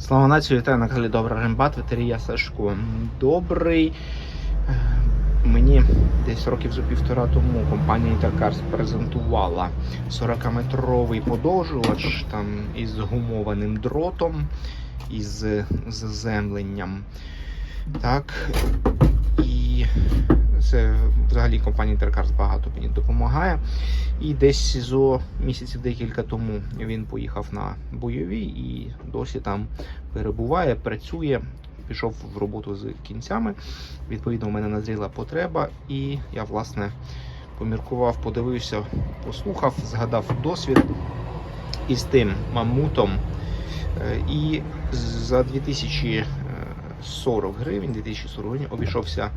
Слава націю, вітаю на каналі Добра Рембат, ветерія Сашко. Добрий. Е, Мені десь років за півтора тому компанія Intercars презентувала 40-метровий подовжувач там із гумованим дротом, із заземленням. Так. І це взагалі компанія Intercars багато мені допомагає. І десь зо місяців декілька тому він поїхав на бойові і досі там перебуває, працює. Пішов в роботу з кінцями. Відповідно, у мене назріла потреба, і я власне поміркував, подивився, послухав, згадав досвід із тим мамутом. Е, І за 2040 гривень, 2040 гривень обійшовся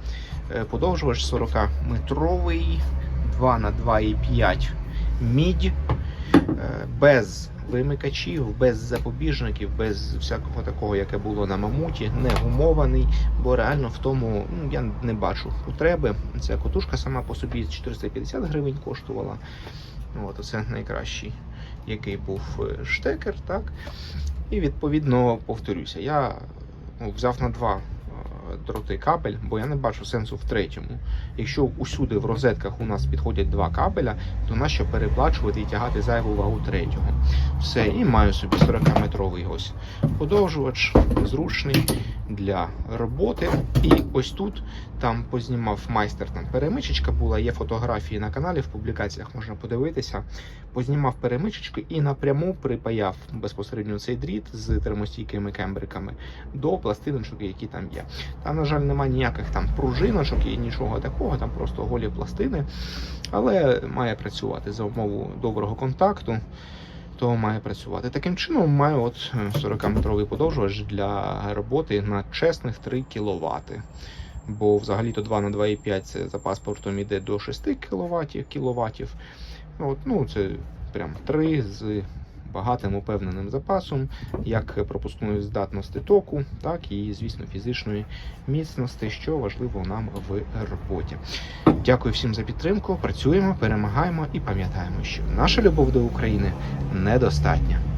е, подовжувач 40-метровий, 2 на 2,5 мідь, е, без вимикачів, без запобіжників, без всякого такого, яке було на мамуті, не гумований, бо реально в тому ну, я не бачу потреби. Ця котушка сама по собі 450 гривень коштувала. От, це найкращий, який був е, штекер, так? І відповідно повторюся, я ну, взяв на два дроти кабель, бо я не бачу сенсу в третьому. Якщо усюди в розетках у нас підходять два кабеля, то нащо переплачувати і тягати зайву вагу третього? Все, і маю собі 40-метровий ось подовжувач, зручний для роботи. І ось тут там познімав майстер, там перемичечка була, є фотографії на каналі, в публікаціях можна подивитися. Познімав перемичечку і напряму припаяв безпосередньо цей дріт з термостійкими кембриками до пластиночок, які там є. Там, на жаль, немає ніяких там пружиночок і нічого такого, там просто голі пластини, але має працювати за умову доброго контакту. То має працювати. Таким чином маю от 40-метровий подовжувач для роботи на чесних 3 кВт. Бо взагалі-то 2 на 2,5 це за паспортом іде до 6 кВт. кВт. От, ну, це прям 3 з багатим упевненим запасом, як пропускної здатності току, так і, звісно, фізичної міцності, що важливо нам в роботі. Дякую всім за підтримку. Працюємо, перемагаємо і пам'ятаємо, що наша любов до України недостатня.